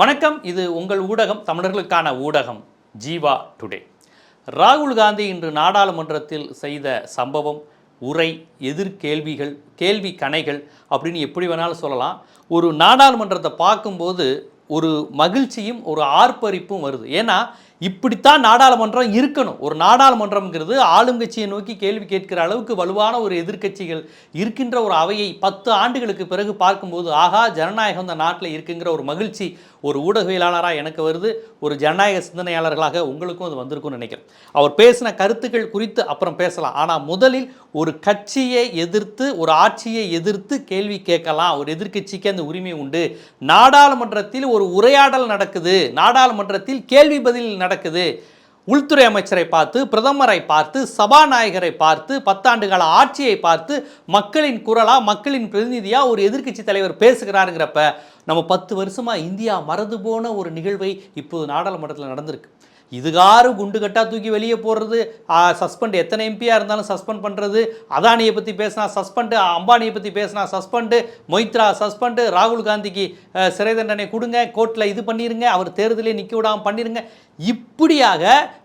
வணக்கம். இது உங்கள் ஊடகம் தமிழர்களுக்கான ஊடகம் ஜீவா டுடே. ராகுல் காந்தி இன்று நாடாளுமன்றத்தில் செய்த சம்பவம் உரை எதிர்கேள்விகள் கேள்வி கணைகள் அப்படின்னு எப்படி வேணாலும் சொல்லலாம். ஒரு நாடாளுமன்றத்தை பார்க்கும்போது ஒரு மகிழ்ச்சியும் ஒரு ஆர்ப்பரிப்பும் வருது. ஏன்னா இப்படித்தான் நாடாளுமன்றம் இருக்கணும். ஒரு நாடாளுமன்றம்ங்கிறது ஆளுங்கட்சியை நோக்கி கேள்வி கேட்கிற அளவுக்கு வலுவான ஒரு எதிர்க்கட்சிகள் இருக்கின்ற ஒரு அவையை பத்து ஆண்டுகளுக்கு பிறகு பார்க்கும்போது ஆகா ஜனநாயகம் இந்த நாட்டில் இருக்குங்கிற ஒரு மகிழ்ச்சி ஒரு ஊடகவியலாளராக எனக்கு வருது. ஒரு ஜனநாயக சிந்தனையாளர்களாக உங்களுக்கும் அது வந்திருக்கும்னு நினைக்கிறேன். அவர் பேசின கருத்துக்கள் குறித்து அப்புறம் பேசலாம். ஆனால் முதலில் ஒரு கட்சியை எதிர்த்து ஒரு ஆட்சியை எதிர்த்து கேள்வி கேட்கலாம். ஒரு எதிர்க்கட்சிக்கு அந்த உரிமை உண்டு. நாடாளுமன்றத்தில் ஒரு உரையாடல் நடக்குது. நாடாளுமன்றத்தில் கேள்வி பதில் நடக்குது. உள்துறை அமைச்சரை பார்த்து பிரதமரை பார்த்து சபாநாயகரை பார்த்து பத்தாண்டு கால ஆட்சியை பார்த்து மக்களின் குரலா மக்களின் பிரதிநிதியா ஒரு எதிர்க்கட்சி தலைவர் பேசுகிறாருங்கிறப்ப நம்ம பத்து வருஷமா இந்தியா மறந்து போன ஒரு நிகழ்வை இப்போது நாடாளுமன்றத்தில் நடந்திருக்கு. இதுகாரு குண்டு கட்டாக தூக்கி வெளியே போடுறது சஸ்பெண்ட் எத்தனை எம்பியாக இருந்தாலும் சஸ்பெண்ட் பண்ணுறது அதானியை பற்றி பேசினா சஸ்பெண்டு அம்பானியை பற்றி பேசினா சஸ்பெண்டு மொய்த்ரா சஸ்பெண்டு ராகுல் காந்திக்கு சிறை தண்டனை கொடுங்க கோர்ட்டில் இது பண்ணிடுங்க அவர் தேர்தலே நிற்க விடாமல் பண்ணிடுங்க இப்படியாக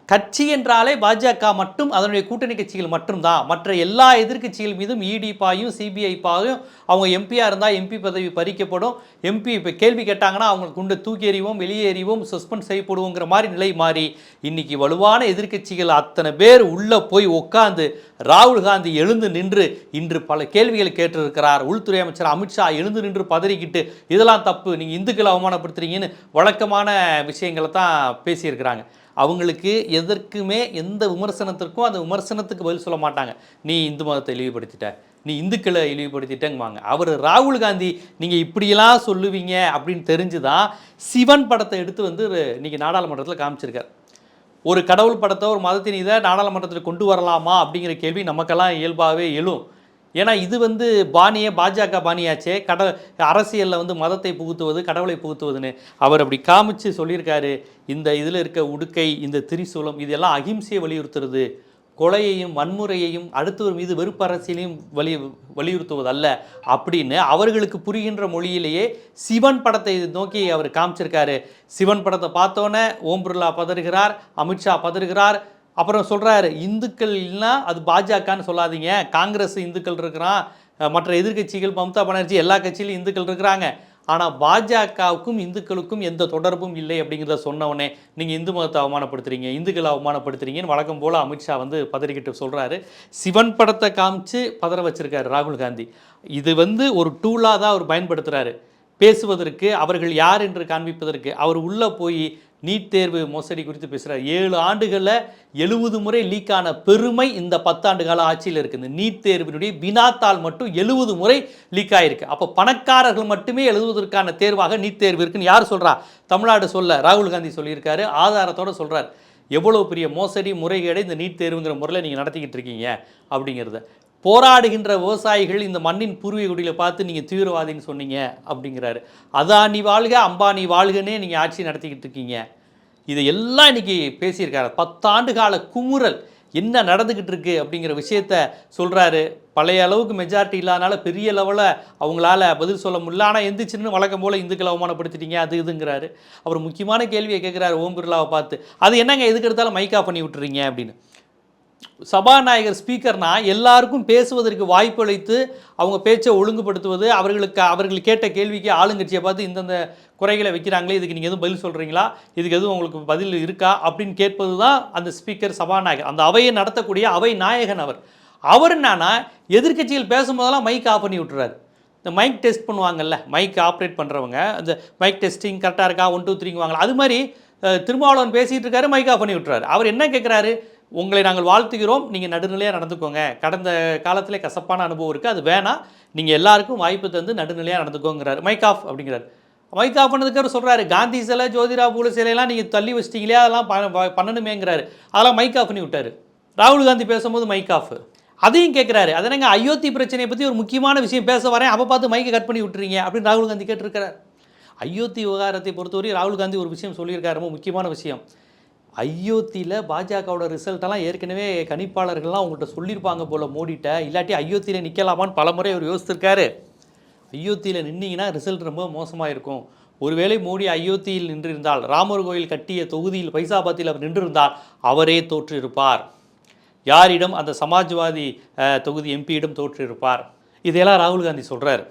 கட்சி என்றாலே பாஜக மட்டும் அதனுடைய கூட்டணி கட்சிகள் மட்டும்தான். மற்ற எல்லா எதிர்க்கட்சிகள் மீதும் இடி பாயும் சிபிஐ பாயும் அவங்க எம்பியாக இருந்தால் எம்பி பதவி பறிக்கப்படும். எம்பி இப்போ கேள்வி கேட்டாங்கன்னா அவங்களுக்கு குண்டு தூக்கி எறிவோம் வெளியேறிவோம் சஸ்பெண்ட் செய்யப்படுவோங்கிற மாதிரி நிலை மாறி இன்னைக்கு வலுவான எதிர்க்கட்சிகள் அத்தனை பேர் உள்ளே போய் உட்காந்து ராகுல் காந்தி எழுந்து நின்று இன்று பல கேள்விகள் கேட்டிருக்கிறார். உள்துறை அமைச்சர் அமித்ஷா எழுந்து நின்று பதறிக்கிட்டு இதெல்லாம் தப்பு நீங்கள் இந்துக்களை அவமானப்படுத்துறீங்கன்னு வழக்கமான விஷயங்களை தான் பேசியிருக்கிறாங்க. அவங்களுக்கு எதற்குமே எந்த விமர்சனத்திற்கும் அந்த விமர்சனத்துக்கு பதில் சொல்ல மாட்டாங்க. நீ இந்து மதத்தை இழிவுபடுத்திட்ட நீ இந்துக்களை இழிவுபடுத்திட்டேங்குவாங்க. அவர் ராகுல் காந்தி நீங்கள் இப்படியெல்லாம் சொல்லுவீங்க அப்படின்னு தெரிஞ்சு தான் சிவன் படத்தை எடுத்து வந்து இன்றைக்கி நாடாளுமன்றத்தில் காமிச்சிருக்கார். ஒரு கடவுள் படத்தை ஒரு மதத்தின் இதை நாடாளுமன்றத்தில் கொண்டு வரலாமா அப்படிங்கிற கேள்வி நமக்கெல்லாம் இயல்பாகவே எழும். ஏன்னா இது வந்து பாணியே பாஜக பாணியாச்சே. கட அரசியலில் வந்து மதத்தை புகுத்துவது கடவுளை புகுத்துவதுன்னு அவர் அப்படி காமிச்சு சொல்லியிருக்காரு. இந்த இதில் இருக்க உடுக்கை இந்த திரிசூலம் இதெல்லாம் அகிம்சையை வலியுறுத்துறது. கொலையையும் வன்முறையையும் அடுத்தவர் மீது வெறுப்பு அரசியலையும் வலி வலியுறுத்துவதல்ல அப்படின்னு அவர்களுக்கு புரிகின்ற மொழியிலேயே சிவன் படத்தை நோக்கி அவர் காமிச்சிருக்காரு. சிவன் படத்தை பார்த்தோன்னே ஓம் பிர்லா பதறுகிறார் அமித்ஷா பதறுகிறார். அப்புறம் சொல்கிறாரு இந்துக்கள் இல்லைன்னா அது பாஜகன்னு சொல்லாதீங்க. காங்கிரஸ் இந்துக்கள் இருக்கிறான் மற்ற எதிர்க்கட்சிகள் மம்தா பானர்ஜி எல்லா கட்சியிலும் இந்துக்கள் இருக்கிறாங்க. ஆனால் பாஜகவுக்கும் இந்துக்களுக்கும் எந்த தொடர்பும் இல்லை அப்படிங்கிறத சொன்னவொடனே நீங்கள் இந்து மதத்தை அவமானப்படுத்துறீங்க இந்துக்களை அவமானப்படுத்துறீங்கன்னு வழக்கம் போல் அமித்ஷா வந்து பதறிக்கிட்டு சொல்கிறாரு சிவன் படத்தை காமிச்சு பதற வச்சுருக்காரு ராகுல் காந்தி. இது வந்து ஒரு டூலாக தான் அவர் பயன்படுத்துகிறாரு பேசுவதற்கு அவர்கள் யார் என்று காண்பிப்பதற்கு அவர் உள்ளே போய் நீட் தேர்வு மோசடி குறித்து பேசுகிறார் ஏழு ஆண்டுகளில் எழுபது முறை லீக் ஆன பெருமை இந்த பத்தாண்டு கால ஆட்சியில் இருக்குது. நீட் தேர்வினுடைய வினாத்தாள் மட்டும் எழுபது முறை லீக் ஆகிருக்கு அப்போ பணக்காரர்கள் மட்டுமே எழுதுவதற்கான தேர்வாக நீட் தேர்வு இருக்குன்னு யார் சொல்கிறா தமிழ்நாடு சொல்ல ராகுல் காந்தி சொல்லியிருக்காரு. ஆதாரத்தோட சொல்கிறார் எவ்வளோ பெரிய மோசடி முறைகேடை இந்த நீட் தேர்வுங்கிற முறையில் நீங்கள் நடத்திக்கிட்டு இருக்கீங்க அப்படிங்கிறத. போராடுகின்ற விவசாயிகள் இந்த மண்ணின் பூர்வீக குடியில் பார்த்து நீங்கள் தீவிரவாதின்னு சொன்னீங்க அப்படிங்கிறாரு. அதானி வாழ்க அம்பானி வாழ்கன்னே நீங்கள் ஆட்சி நடத்திக்கிட்டு இருக்கீங்க. இதை எல்லாம் இன்றைக்கி பேசியிருக்காரு. பத்தாண்டு கால குமுறல் என்ன நடந்துக்கிட்டு இருக்கு அப்படிங்கிற விஷயத்த சொல்கிறாரு பழைய அளவுக்கு மெஜாரிட்டி இல்லாதனால பெரிய லெவலில் அவங்களால பதில் சொல்ல முடியல. ஆனால் எந்திரிச்சின்னு வழக்கம் போல் இந்துக்களை அவமானப்படுத்திட்டீங்க அது இதுங்கிறாரு. அவர் முக்கியமான கேள்வியை கேட்குறாரு ஓம் பிர்லாவை பார்த்து. அது என்னங்க எதுக்கு எடுத்தாலும் மைக்கா பண்ணி விட்டுறீங்க அப்படின்னு. சபாநாயகர் ஸ்பீக்கர்னா எல்லாருக்கும் பேசுவதற்கு வாய்ப்பு அளித்து அவங்க பேச்சை ஒழுங்குபடுத்துவது அவர்களுக்கு அவர்கள் கேட்ட கேள்விக்கு ஆளுங்கட்சியை பார்த்து இந்தந்த குறைகளை வைக்கிறாங்களே இதுக்கு நீங்கள் எதுவும் பதில் சொல்கிறீங்களா இதுக்கு எதுவும் உங்களுக்கு பதில் இருக்கா? அப்படின்னு கேட்பது தான் அந்த ஸ்பீக்கர் சபாநாயகர். அந்த அவையை நடத்தக்கூடிய அவை நாயகன் அவர். அவர் என்னன்னா எதிர்கட்சிகள் பேசும்போதெல்லாம் மைக் ஆஃப் பண்ணி விட்டுறாரு. இந்த மைக் டெஸ்ட் பண்ணுவாங்கல்ல மைக் ஆப்ரேட் பண்ணுறவங்க அந்த மைக் டெஸ்டிங் கரெக்டாக இருக்கா? ஒன் டூ த்ரீங்குவாங்களா அது மாதிரி திருமாவளவன் பேசிகிட்டு இருக்காரு மைக் ஆஃப் பண்ணி விட்டுறாரு. அவர் என்ன கேட்குறாரு உங்களை நாங்கள் வாழ்த்துகிறோம். நீங்கள் நடுநிலையாக நடந்துக்கோங்க. கடந்த காலத்தில் கசப்பான அனுபவம் இருக்குது அது வேணாம் நீங்கள் எல்லாருக்கும் வாய்ப்பு தந்து நடுநிலையாக நடந்துக்கோங்கிறார். மைக் ஆஃப் அப்படிங்கிறார். மைக் ஆஃப் பண்ணதுக்கு அவர் சொல்கிறாரு காந்தி சிலை ஜோதிரா பூல சிலையெல்லாம் நீங்கள் தள்ளி வச்சிட்டீங்களே அதெல்லாம் பண்ணணுமேங்கிறாரு. அதெல்லாம் மைக் ஆஃப் பண்ணி ராகுல் காந்தி பேசும்போது மைக் ஆஃப் அதையும் கேட்குறாரு அதை நாங்கள் அயோத்தி பிரச்சனையை பற்றி ஒரு முக்கியமான விஷயம் பேச வரேன். அப்போ பார்த்து மைக்கை கட் பண்ணி விட்டுறீங்க. அப்படின்னு ராகுல் காந்தி கேட்டிருக்கிறார். அயோத்தி விவகாரத்தை பொறுத்தவரை ராகுல் காந்தி ஒரு விஷயம் சொல்லியிருக்காரு. ரொம்ப முக்கியமான விஷயம். அயோத்தியில் பாஜகவோட ரிசல்ட்டெல்லாம் ஏற்கனவே கணிப்பாளர்கள்லாம் உங்கள்கிட்ட சொல்லியிருப்பாங்க போல் மோடிட்ட. இல்லாட்டி அயோத்தியில் நிற்கலாமான்னு பலமுறை அவர் யோசித்திருக்காரு அயோத்தியில் நின்னீங்கன்னா ரிசல்ட் ரொம்ப மோசமாக இருக்கும் ஒருவேளை மோடி அயோத்தியில் நின்றிருந்தால் ராமர் கோயில் கட்டிய தொகுதியில் பைசாபாத்தில் அவர் நின்றிருந்தால் அவரே தோற்றிருப்பார். யாரிடம் அந்த சமாஜ்வாதி தொகுதி எம்பியிடம் தோற்றிருப்பார்? இதையெல்லாம் ராகுல் காந்தி சொல்கிறார்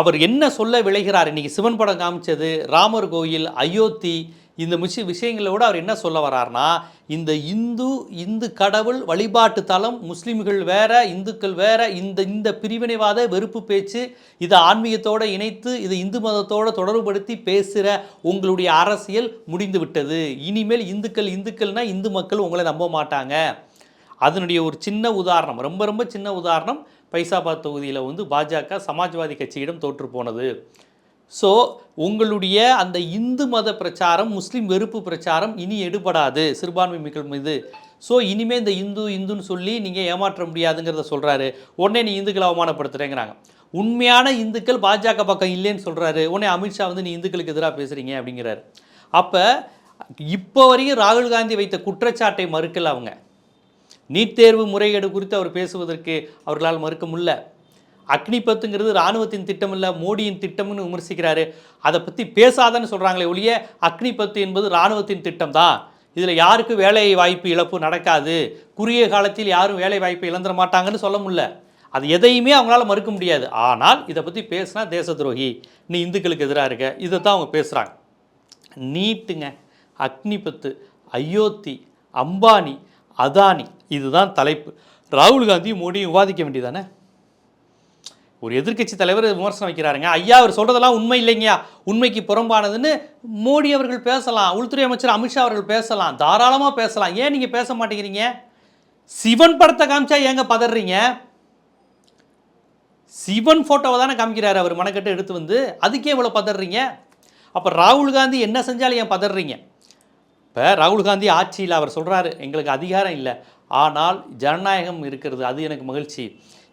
அவர் என்ன சொல்ல விளைகிறார்? இன்னைக்கு சிவன் படம் காமிச்சது ராமர் கோயில் அயோத்தி இந்த விஷய விஷயங்களோட அவர் என்ன சொல்ல வரார்னா இந்த இந்து இந்து கடவுள் வழிபாட்டு தலம் முஸ்லீம்கள் வேற இந்துக்கள் வேற இந்த இந்த பிரிவினைவாத வெறுப்பு பேச்சு இதை ஆன்மீகத்தோடு இணைத்து இதை இந்து மதத்தோட தொடர்புபடுத்தி பேசுகிற உங்களுடைய அரசியல் முடிந்து விட்டது இனிமேல் இந்துக்கள் இந்துக்கள்னால் இந்து மக்கள் உங்களை நம்ப மாட்டாங்க. அதனுடைய ஒரு சின்ன உதாரணம் ரொம்ப ரொம்ப சின்ன உதாரணம் பைசாபாத் தொகுதியில் வந்து பாஜக சமாஜ்வாதி கட்சியிடம் தோற்று போனது ஸோ உங்களுடைய அந்த இந்து மத பிரச்சாரம் முஸ்லீம் வெறுப்பு பிரச்சாரம் இனி எடுபடாது. சிறுபான்மை மக்கள் மீது. ஸோ இனிமேல் இந்த இந்து இந்துன்னு சொல்லி நீங்கள் ஏமாற்ற முடியாதுங்கிறத சொல்கிறாரு உடனே நீ இந்துக்களை அவமானப்படுத்துகிறேங்கிறாங்க உண்மையான இந்துக்கள் பாஜக பக்கம் இல்லைன்னு சொல்கிறாரு உடனே அமித்ஷா வந்து நீ இந்துக்களுக்கு எதிராக பேசுகிறீங்க அப்படிங்கிறாரு. அப்போ இப்போ வரையும் ராகுல் காந்தி வைத்த குற்றச்சாட்டை மறுக்கல அவங்க. நீட் தேர்வு முறைகேடு குறித்து அவர் பேசுவதற்கு அவர்களால் மறுக்க முடியல. அக்னிபத்துங்கிறது இராணுவத்தின் திட்டம் இல்லை மோடியின் திட்டம்னு விமர்சிக்கிறாரு. அதை பற்றி பேசாதன்னு சொல்கிறாங்களே ஒழிய அக்னிபத்து என்பது இராணுவத்தின் திட்டம் தான் இதில் யாருக்கு வேலை வாய்ப்பு இழப்பு நடக்காது. குறுகிய காலத்தில் யாரும் வேலை வாய்ப்பு இழந்துட மாட்டாங்கன்னு சொல்ல முடியல. அது எதையுமே அவங்களால மறுக்க முடியாது. ஆனால் இதை பற்றி பேசினா தேச துரோகி நீ இந்துக்களுக்கு எதிராக இருக்க. இதை தான் அவங்க பேசுகிறாங்க நீட்டுங்க. அக்னிபத்து அயோத்தி அம்பானி அதானி இதுதான் தலைப்பு. ராகுல் காந்தி மோடியும் விவாதிக்க வேண்டியதானே ஒரு எதிர்க்கட்சி தலைவர் விமர்சனம் வைக்கிறாருங்க. ஐயா அவர் சொல்கிறதெல்லாம் உண்மை இல்லைங்கயா உண்மைக்கு புறம்பானதுன்னு மோடி அவர்கள் பேசலாம். உள்துறை அமைச்சர் அமித்ஷா அவர்கள் பேசலாம். தாராளமாக பேசலாம். ஏன் நீங்கள் பேச மாட்டேங்கிறீங்க? சிவன் படத்தை காமிச்சா ஏங்க பதறீங்க? சிவன் ஃபோட்டோவை தானே காமிக்கிறாரு அவர் மனக்கட்டை எடுத்து வந்து. அதுக்கே இவ்வளோ பதறீங்க? அப்போ ராகுல் காந்தி என்ன செஞ்சாலும் ஏன் பதறீங்க? இப்போ ராகுல் காந்தி ஆட்சியில் அவர் சொல்கிறாரு எங்களுக்கு அதிகாரம் இல்லை. ஆனால் ஜனநாயகம் இருக்கிறது அது எனக்கு மகிழ்ச்சி.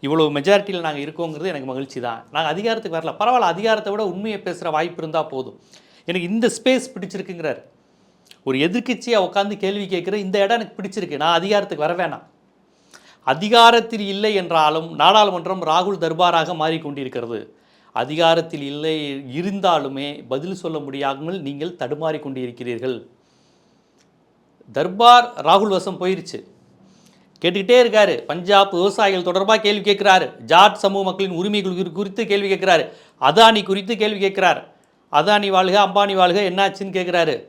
இவ்வளோ மெஜாரிட்டியில் நாங்கள் இருக்கோங்கிறது எனக்கு மகிழ்ச்சி தான் நாங்கள் அதிகாரத்துக்கு வரல. பரவாயில்ல அதிகாரத்தை விட உண்மையை பேசுகிற வாய்ப்பு இருந்தால் போதும். எனக்கு இந்த ஸ்பேஸ் பிடிச்சிருக்குங்கிறார். ஒரு எதிர்க்கட்சியாக உட்காந்து கேள்வி கேட்குற இந்த இடம் எனக்கு பிடிச்சிருக்கு. நான் அதிகாரத்துக்கு வர வேணாம். அதிகாரத்தில் இல்லை என்றாலும் நாடாளுமன்றம் ராகுல் தர்பாராக மாறிக்கொண்டிருக்கிறது. அதிகாரத்தில் இல்லை இருந்தாலுமே பதில் சொல்ல முடியாமல் நீங்கள் தடுமாறி கொண்டிருக்கிறீர்கள் தர்பார் ராகுல் வசம் போயிருச்சு. கேட்டுக்கிட்டே இருக்காரு. பஞ்சாப் விவசாயிகள் தொடர்பாக கேள்வி கேட்குறாரு. ஜாட் சமூக மக்களின் உரிமைகள் குறி- குறித்து கேள்வி கேட்குறாரு. அதானி குறித்து கேள்வி கேட்குறாரு. அதானி வாழ்க அம்பானி வாழ்க என்னாச்சுன்னு கேட்குறாரு.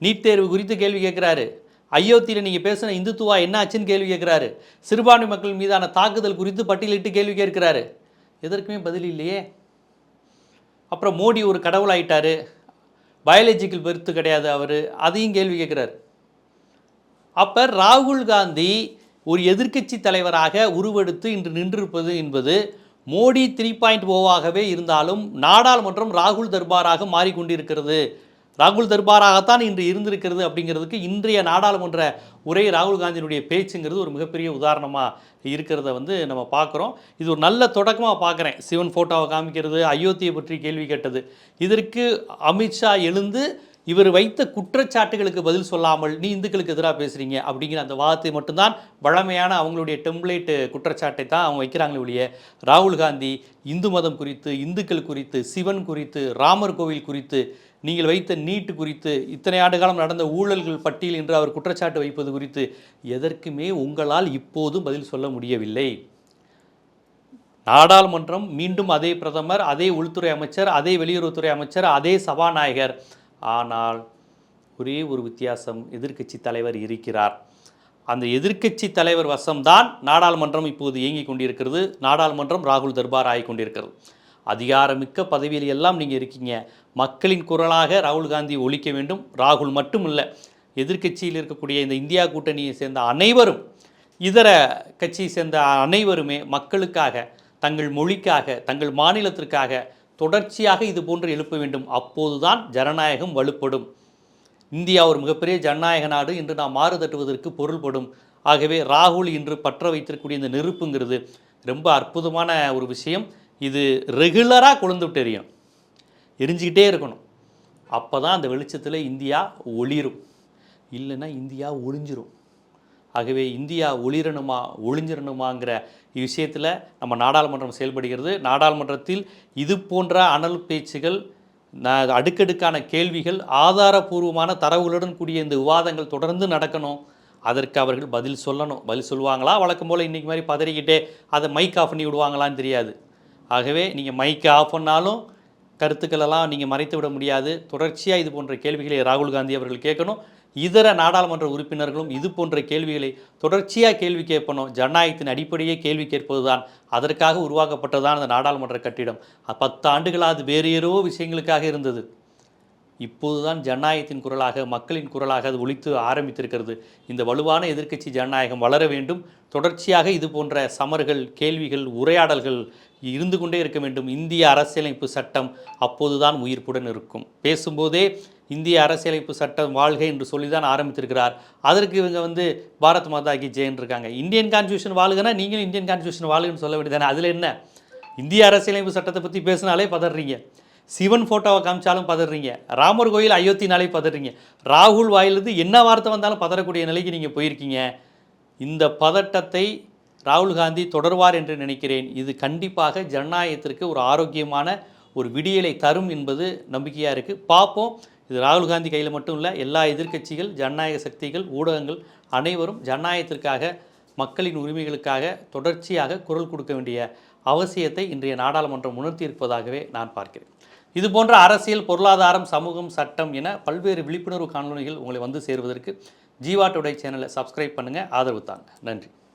நீட் தேர்வு குறித்து கேள்வி கேட்குறாரு. அயோத்தியில் நீங்கள் பேசின இந்துத்துவா என்னாச்சுன்னு கேள்வி கேட்குறாரு. சிறுபான்மை மக்கள் மீதான தாக்குதல் குறித்து பட்டியலிட்டு கேள்வி கேட்குறாரு. எதற்குமே பதில் இல்லையே. அப்புறம் மோடி ஒரு கடவுளாயிட்டார் பயாலஜிக்கல் பெருத்து கிடையாது அவர். அதையும் கேள்வி கேட்குறாரு. அப்போ ராகுல் காந்தி ஒரு எதிர்க்கட்சி தலைவராக உருவெடுத்து இன்று நின்றிருப்பது என்பது மோடி த்ரீ பாயிண்ட் ஓவாகவே இருந்தாலும் நாடாளுமன்றம் ராகுல் தர்பாராக மாறிக்கொண்டிருக்கிறது. ராகுல் தர்பாராகத்தான் இன்று இருந்திருக்கிறது அப்படிங்கிறதுக்கு இன்றைய நாடாளுமன்ற உரை ராகுல் காந்தியினுடைய பேச்சுங்கிறது ஒரு மிகப்பெரிய உதாரணமாக இருக்கிறத வந்து நம்ம பார்க்குறோம். இது ஒரு நல்ல தொடக்கமாக பார்க்குறேன். சிவன் ஃபோட்டோவை காமிக்கிறது அயோத்தியை பற்றி கேள்வி கேட்டது. இதற்கு அமித்ஷா எழுந்து இவர் வைத்த குற்றச்சாட்டுகளுக்கு பதில் சொல்லாமல் நீ இந்துக்களுக்கு எதிராக பேசுகிறீங்க அப்படிங்கிற அந்த வாதத்தை மட்டும்தான் வழமையான அவங்களுடைய டெம்ப்ளேட்டு குற்றச்சாட்டை தான் அவங்க வைக்கிறாங்களே ஒழிய ராகுல் காந்தி இந்து மதம் குறித்து இந்துக்கள் குறித்து சிவன் குறித்து ராமர் கோவில் குறித்து நீங்கள் வைத்த நீட்டு குறித்து இத்தனை ஆண்டு காலம் நடந்த ஊழல்கள் பட்டியல் என்று அவர் குற்றச்சாட்டு வைப்பது குறித்து எதற்குமே உங்களால் இப்போதும் பதில் சொல்ல முடியவில்லை. நாடாளுமன்றம் மீண்டும் அதே பிரதமர் அதே உள்துறை அமைச்சர் அதே வெளியுறவுத்துறை அமைச்சர் அதே சபாநாயகர். ஆனால் ஒரே ஒரு வித்தியாசம் எதிர்க்கட்சி தலைவர் இருக்கிறார். அந்த எதிர்க்கட்சி தலைவர் வசம்தான் நாடாளுமன்றம் இப்போது இயங்கிக் கொண்டிருக்கிறது. நாடாளுமன்றம் ராகுல் தர்பார் ஆகிக் கொண்டிருக்கிறது. அதிகாரமிக்க பதவியில் எல்லாம் நீங்கள் இருக்கீங்க. மக்களின் குரலாக ராகுல் காந்தி ஒழிக்க வேண்டும். ராகுல் மட்டும் இல்லை எதிர்க்கட்சியில் இருக்கக்கூடிய இந்த இந்தியா கூட்டணியை சேர்ந்த அனைவரும் இதர கட்சியை சேர்ந்த அனைவருமே மக்களுக்காக தங்கள் மொழிக்காக தங்கள் மாநிலத்திற்காக தொடர்ச்சியாக இது போன்று எழுப்ப வேண்டும். அப்போதுதான் ஜனநாயகம் வலுப்படும். இந்தியா ஒரு மிகப்பெரிய ஜனநாயக நாடு. என்று நாம் மாறு தட்டுவதற்கு பொருள்படும். ஆகவே ராகுல் இன்று பற்ற வைத்திருக்கக்கூடிய இந்த நெருப்புங்கிறது ரொம்ப அற்புதமான ஒரு விஷயம். இது ரெகுலராக கொழுந்துட்டு எரியும். எரிஞ்சிக்கிட்டே இருக்கணும். அப்போ தான் அந்த வெளிச்சத்தில் இந்தியா ஒளிரும். இல்லைன்னா இந்தியா ஒளிஞ்சிரும். ஆகவே இந்தியா ஒளிரணுமா ஒளிஞ்சிரணுமாங்கிற விஷயத்தில் நம்ம நாடாளுமன்றம் செயல்படுகிறது. நாடாளுமன்றத்தில் இது போன்ற அனல் பேச்சுகள் நான் அடுக்கடுக்கான கேள்விகள் ஆதாரபூர்வமான தரவுகளுடன் கூடிய இந்த விவாதங்கள் தொடர்ந்து நடக்கணும். அதற்கு அவர்கள் பதில் சொல்லணும். பதில் சொல்லுவாங்களா? வழக்கம் போல் இன்றைக்கி மாதிரி பதறிக்கிட்டே அதை மைக் ஆஃப் பண்ணி விடுவாங்களான்னு தெரியாது. ஆகவே நீங்கள் மைக்கை ஆஃப் பண்ணாலும் கருத்துக்களெல்லாம் நீங்கள் மறைத்து விட முடியாது. தொடர்ச்சியாக இது போன்ற கேள்விகளை ராகுல் காந்தி அவர்கள் கேட்கணும். இதர நாடாளுமன்ற உறுப்பினர்களும் இது போன்ற கேள்விகளை தொடர்ச்சியாக கேள்வி கேட்பணும். ஜனநாயகத்தின் அடிப்படையே கேள்வி கேட்பதுதான். அதற்காக உருவாக்கப்பட்டதான் அந்த நாடாளுமன்ற கட்டிடம். பத்து ஆண்டுகளாக அது வேறு ஏதோ விஷயங்களுக்காக இருந்தது. இப்போதுதான் ஜனநாயகத்தின் குரலாக மக்களின் குரலாக அது ஒழித்து ஆரம்பித்திருக்கிறது. இந்த வலுவான எதிர்க்கட்சி ஜனநாயகம் வளர வேண்டும். தொடர்ச்சியாக இது போன்ற சமர்கள் கேள்விகள் உரையாடல்கள் இருந்து கொண்டே இருக்க வேண்டும். இந்திய அரசியலமைப்பு சட்டம் அப்போதுதான் உயிர்ப்புடன் இருக்கும். பேசும்போதே இந்திய அரசியலமைப்பு சட்டம் வாழ்க என்று சொல்லி தான் ஆரம்பித்திருக்கிறார். அதற்கு இவங்க வந்து பாரத் மாதா கி ஜெயின் இருக்காங்க இந்தியன் கான்ஸ்டியூஷன் வாழ்கனா நீங்களும் இந்தியன் கான்ஸ்டியூஷன் வாழ்கன்னு சொல்ல வேண்டியதானே அதில் என்ன? இந்திய அரசியலமைப்பு சட்டத்தை பற்றி பேசினாலே பதறீங்க. சிவன் ஃபோட்டோவை காமிச்சாலும் பதறீங்க. ராமர் கோயில் அயோத்தினாலே பதறீங்க. ராகுல் வாயிலிருந்து என்ன வார்த்தை வந்தாலும் பதறக்கூடிய நிலைக்கு நீங்கள் போயிருக்கீங்க. இந்த பதட்டத்தை ராகுல் காந்தி தொடர்வார் என்று நினைக்கிறேன். இது கண்டிப்பாக ஜனநாயகத்திற்கு ஒரு ஆரோக்கியமான ஒரு விடியலை தரும் என்பது நம்பிக்கையாக இருக்குது பார்ப்போம். இது ராகுல் காந்தி கையில் மட்டும் இல்லை எல்லா எதிர்க்கட்சிகள் ஜனநாயக சக்திகள் ஊடகங்கள் அனைவரும் ஜனநாயகத்திற்காக மக்களின் உரிமைகளுக்காக தொடர்ச்சியாக குரல் கொடுக்க வேண்டிய அவசியத்தை இன்றைய நாடாளுமன்றம் உணர்த்தியிருப்பதாகவே நான் பார்க்கிறேன். இது போன்ற அரசியல் பொருளாதாரம் சமூகம் சட்டம் என பல்வேறு விழிப்புணர்வு காணொலிகள் உங்களை வந்து சேருவதற்கு ஜீவா டுடே சேனலை சப்ஸ்கிரைப் பண்ணுங்கள் ஆதரவு தாங்க. நன்றி.